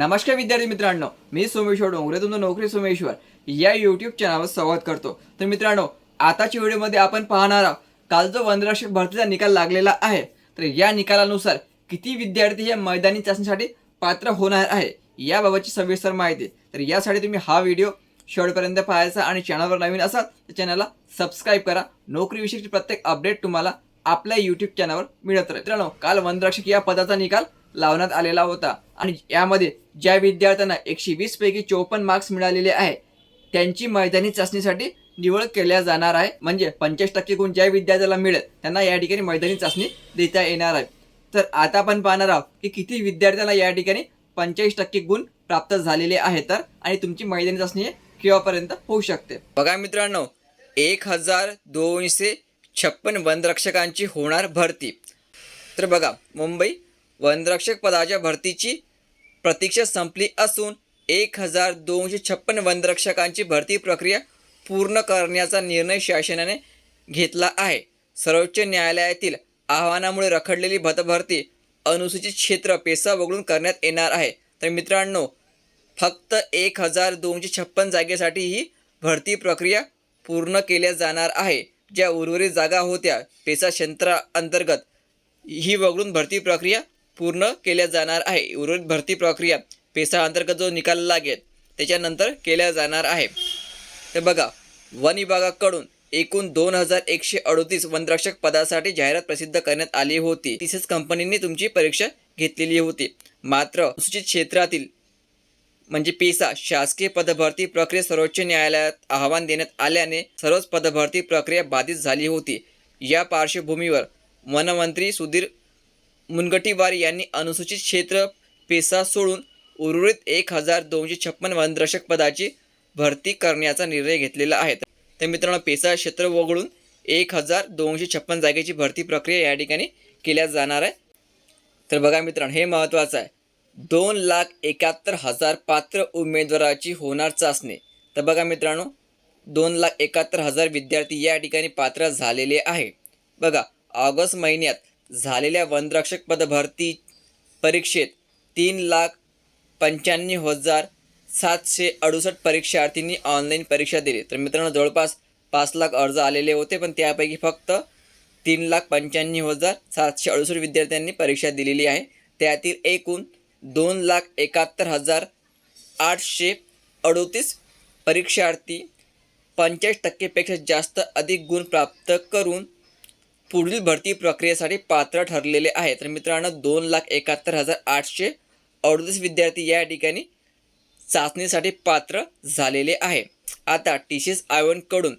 नमस्कार विद्यार्थी मित्रांनो मी सोमेश्वर डोंगरे तुमचं नोकरी सोमेश्वर. या यूट्यूब चॅनलवर संवाद करतो. तर मित्रांनो आताच्या व्हिडिओमध्ये आपण पाहणार आहोत काल जो वनरक्षक भरतीचा निकाल लागलेला आहे तर या निकालानुसार किती विद्यार्थी हे मैदानी चाचणीसाठी पात्र होणार आहे याबाबतची सविस्तर माहिती. तर यासाठी तुम्ही हा व्हिडिओ शेवटपर्यंत पाहायचा आणि चॅनलवर नवीन असाल तर चॅनलला सबस्क्राईब करा. नोकरीविषयीची प्रत्येक अपडेट तुम्हाला आपल्या यूट्यूब चॅनलवर मिळत राहील. मित्रांनो काल वनरक्षक या पदाचा निकाल लावण्यात आलेला होता. आणि यामध्ये ज्या विद्यार्थ्यांना एकशे वीस पैकी चोपन्न मार्क्स मिळालेले आहे त्यांची मैदानी चाचणीसाठी निवड केल्या जाणार आहे. म्हणजे पंचवीस टक्के गुण ज्या विद्यार्थ्याला मिळेल त्यांना या ठिकाणी मैदानी चाचणी देता येणार आहे. तर आता आपण पाहणार आहोत की किती विद्यार्थ्यांना या ठिकाणी पंचाळीस टक्के गुण प्राप्त झालेले आहेत तर आणि तुमची मैदानी चाचणी केव्हापर्यंत होऊ शकते? बघा मित्रांनो एक हजार दोनशे छप्पन वनरक्षकांची होणार भरती. तर बघा मुंबई वनरक्षक पदाच्या भरतीची प्रतीक्षा संपली असून एक हजार दोनशे छप्पन वनरक्षकांची भरती प्रक्रिया पूर्ण करण्याचा निर्णय शासनाने घेतला आहे. सर्वोच्च न्यायालयातील आव्हानामुळे रखडलेली भतभरती अनुसूचित क्षेत्र पेसा वगळून करण्यात येणार आहे. तर मित्रांनो फक्त एक हजार दोनशे छप्पन जागेसाठी ही भरती प्रक्रिया पूर्ण केल्या जाणार आहे. ज्या उर्वरित जागा होत्या पेसा क्षेत्राअंतर्गत ही वगळून भरती प्रक्रिया पूर्ण केल्या जाणार आहे. उर्वरित भरती प्रक्रिया पेसा अंतर्गत जो निकाल लागेल त्याच्यानंतर केल्या जाणार आहे. तर बघा वन विभागाकडून एकूण दोन हजार एकशे अडोतीस वनरक्षक पदासाठी जाहिरात प्रसिद्ध करण्यात आली होती. तसेच कंपनीने तुमची परीक्षा घेतलेली होती. मात्र अनुसूचित क्षेत्रातील म्हणजे पेसा शासकीय पदभरती प्रक्रिया सर्वोच्च न्यायालयात आव्हान देण्यात आल्याने सर्वच पदभरती प्रक्रिया बाधित झाली होती. या पार्श्वभूमीवर वनमंत्री सुधीर मुनगटीवार यांनी अनुसूचित क्षेत्र पेसा सोडून उर्वरित एक हजार दोनशे छप्पन वनरक्षक पदाची भरती करण्याचा निर्णय घेतलेला आहे. तर मित्रांनो पेसा क्षेत्र वगळून एक हजार दोनशे छप्पन जागेची भरती प्रक्रिया या ठिकाणी केल्या जाणार आहे. तर बघा मित्रांनो हे महत्त्वाचं आहे. दोन लाख एकाहत्तर हजार पात्र उमेदवाराची होणार चाचणी. तर बघा मित्रांनो दोन लाख एकाहत्तर हजार विद्यार्थी या ठिकाणी पात्र झालेले आहे. बघा ऑगस्ट महिन्यात झालेल्या वनरक्षक पद भरती परीक्षेत तीन लाख पंच्याण्णव हजार सातशे अडुसष्ट परीक्षार्थींनी ऑनलाईन परीक्षा दिली. तर मित्रांनो जवळपास पाच लाख अर्ज आलेले होते पण त्यापैकी फक्त तीन लाख पंच्याण्णव हजार सातशे अडुसष्ट विद्यार्थ्यांनी परीक्षा दिलेली आहे. त्यातील एकूण दोन लाख एकाहत्तर हजार आठशे अडोतीस परीक्षार्थी पंचाळीस टक्केपेक्षा जास्त अधिक गुण प्राप्त करून पुढील भरती प्रक्रियेसाठी पात्र ठरलेले आहे तर मित्रांनो दोन लाख एकाहत्तर हजार आठशे अडतीस विद्यार्थी या ठिकाणी चाचणीसाठी पात्र झालेले आहे. आता टी सी एस आयोगांकडून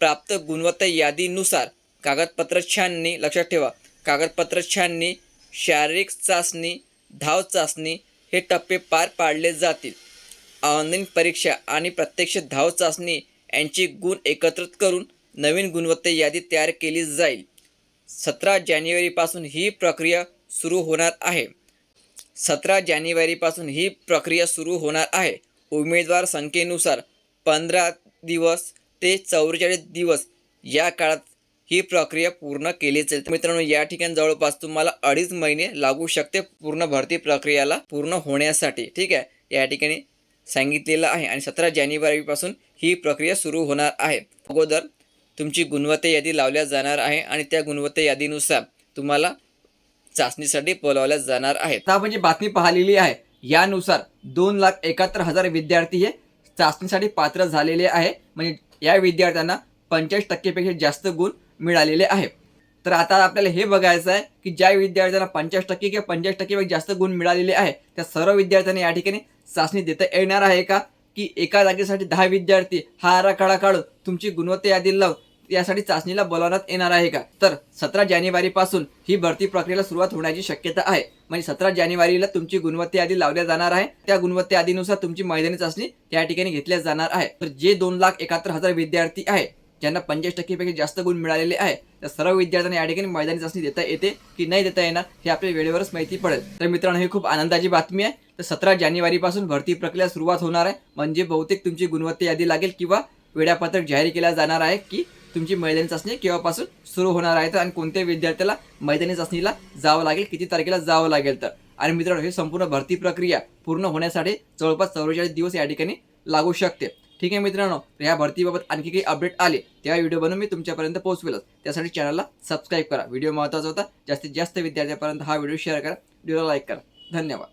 प्राप्त गुणवत्ता यादीनुसार कागदपत्र छाननी लक्षात ठेवा कागदपत्र छाननी शारीरिक चाचणी धाव चाचणी हे टप्पे पार पाडले जातील. ऑनलाईन परीक्षा आणि प्रत्यक्ष धाव चाचणी यांचे गुण एकत्रित करून नवीन गुणवत्ता यादी तयार केली जाईल. सतरा जानेवारीपासून ही प्रक्रिया सुरू होणार आहे. सतरा जानेवारीपासून ही प्रक्रिया सुरू होणार आहे. उमेदवार संख्येनुसार पंधरा दिवस ते चौवेचाळीस दिवस या काळात ही प्रक्रिया पूर्ण केली जाईल. मित्रांनो या ठिकाणी जवळपास तुम्हाला अडीच महिने लागू शकते पूर्ण भरती प्रक्रियाला पूर्ण होण्यासाठी. ठीक आहे? या ठिकाणी सांगितलेलं आहे. आणि सतरा जानेवारीपासून ही प्रक्रिया सुरू होणार आहे. अगोदर तुमची गुणवत्ता यादी लावल्या जाणार आहे आणि त्या गुणवत्ता यादीनुसार तुम्हाला चाचणीसाठी बोलावल्या जाणार आहेत. आता आपण जी बातमी पाहिलेली आहे यानुसार दोन लाख एकाहत्तर हजार विद्यार्थी हे चाचणीसाठी पात्र झालेले आहे. म्हणजे या विद्यार्थ्यांना पंचाळीस टक्केपेक्षा जास्त गुण मिळालेले आहे. तर आता आपल्याला हे बघायचं आहे की ज्या विद्यार्थ्यांना पंचाळीस टक्के किंवा पंचाळीस टक्केपेक्षा जास्त गुण मिळालेले आहे त्या सर्व विद्यार्थ्यांना या ठिकाणी चाचणी देता येणार आहे का? की एका जागेसाठी दहा विद्यार्थी हा आराखडा काढून तुमची गुणवत्ता यादी लावून यासाठी चाचणीला बोलावण्यात येणार आहे का? तर सतरा जानेवारीपासून ही भरती प्रक्रियेला सुरुवात होण्याची शक्यता आहे. म्हणजे सतरा जानेवारीला तुमची गुणवत्ता यादी लावल्या जाणार आहे. त्या गुणवत्ता यादीनुसार तुमची मैदानी चाचणी या ठिकाणी घेतल्या जाणार आहे. तर जे दोन लाख एकाहत्तर हजार विद्यार्थी आहे ज्यांना पंचवीस टक्केपैकी जास्त गुण मिळालेले आहे त्या सर्व विद्यार्थ्यांना या ठिकाणी मैदानी चाचणी देता येते की नाही देता येणार हे आपल्या वेळेवरच माहिती पडेल. तर मित्रांनो ही खूप आनंदाची बातमी आहे. तर सतरा जानेवारीपासून भरती प्रक्रिया सुरुवात होणार आहे. म्हणजे बहुतेक तुमची गुणवत्ता यादी लागेल किंवा वेळापत्रक जाहीर केला जाणार आहे की तुमची मैदानी चाचणी केव्हापासून सुरू होणार आहे तर आणि कोणत्या विद्यार्थ्याला मैदानी चाचणीला जावं लागेल किती तारखेला जावं लागेल तर? आणि मित्रांनो ही संपूर्ण भरती प्रक्रिया पूर्ण होण्यासाठी जवळपास चौवेचाळीस दिवस या ठिकाणी लागू शकते. ठीक आहे मित्रांनो या ह्या भरतीबाबत आणखी काही अपडेट आले त्या व्हिडिओ बनवून मी तुमच्यापर्यंत पोहोचवेलच. त्यासाठी चॅनलला सबस्क्राईब करा. व्हिडिओ महत्त्वाचा होता जास्तीत जास्त विद्यार्थ्यांपर्यंत हा व्हिडिओ शेअर करा. व्हिडिओला लाईक करा. धन्यवाद.